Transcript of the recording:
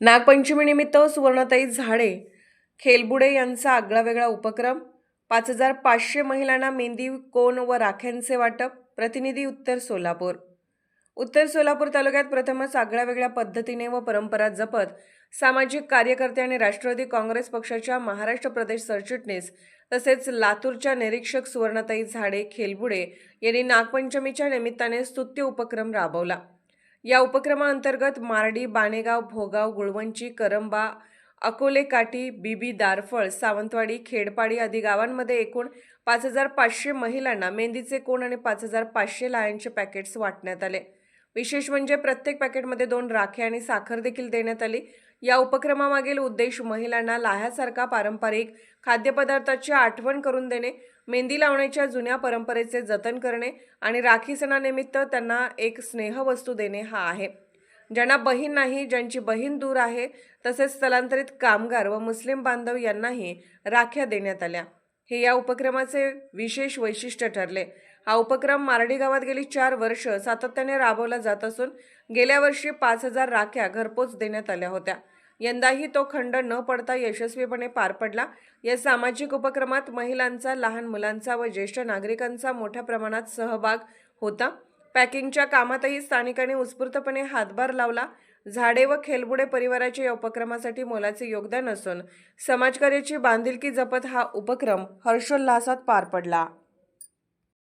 नागपंचमीनिमित्त सुवर्णताई झाडे खेलबुडे यांचा आगळावेगळा उपक्रम पाच हजार पाचशे महिलांना मेहंदी कोण व राख्यांचे वाटप प्रतिनिधी उत्तर सोलापूर. उत्तर सोलापूर तालुक्यात प्रथमच आगळ्यावेगळ्या पद्धतीने व परंपरा जपत सामाजिक कार्यकर्ते आणि राष्ट्रवादी काँग्रेस पक्षाच्या महाराष्ट्र प्रदेश सरचिटणीस तसेच लातूरच्या निरीक्षक सुवर्णताई झाडे खेलबुडे यांनी नागपंचमीच्या निमित्ताने स्तुत्य उपक्रम राबवला. या उपक्रमाअंतर्गत मारडी बाणेगाव भोगाव गुळवंची करंबा अकोले काठी बीबी दारफळ सावंतवाडी खेडपाडी आदी गावांमध्ये एकूण पाच हजार पाचशे महिलांना मेहंदीचे कोण आणि पाच हजार पाचशे लायांचे पॅकेट्स वाटण्यात आले. विशेष म्हणजे प्रत्येक पॅकेटमध्ये दोन राखे आणि साखर देखील देण्यात आली. या उपक्रमामागील उद्देश महिलांना लाह्यासारखा पारंपरिक खाद्यपदार्थाची आठवण करून देणे मेहंदी लावण्याच्या जुन्या परंपरेचे जतन करणे आणि राखी सणानिमित्त त्यांना एक स्नेहवस्तू देणे हा आहे. ज्यांना बहीण नाही ज्यांची बहीण दूर आहे तसेच स्थलांतरित कामगार व मुस्लिम बांधव यांनाही राख्या देण्यात आल्या. हे या उपक्रमाचे विशेष वैशिष्ट्य ठरले. हा उपक्रम मारडी गावात गेली चार वर्ष सातत्याने राबवला जात असून गेल्या वर्षी पाच हजार राख्या घरपोच देण्यात आल्या होत्या. यंदाही तो खंड न पडता यशस्वीपणे पार पडला. या सामाजिक उपक्रमात महिलांचा लहान मुलांचा व ज्येष्ठ नागरिकांचा मोठ्या प्रमाणात सहभाग होता. पॅकिंगच्या कामातही स्थानिकांनी उत्स्फूर्तपणे हातभार लावला. झाडे व खेलबुडे परिवाराच्या या उपक्रमासाठी मोलाचे योगदान असून समाजकार्याची बांधिलकी जपत हा उपक्रम हर्षोल्हासात पार पडला.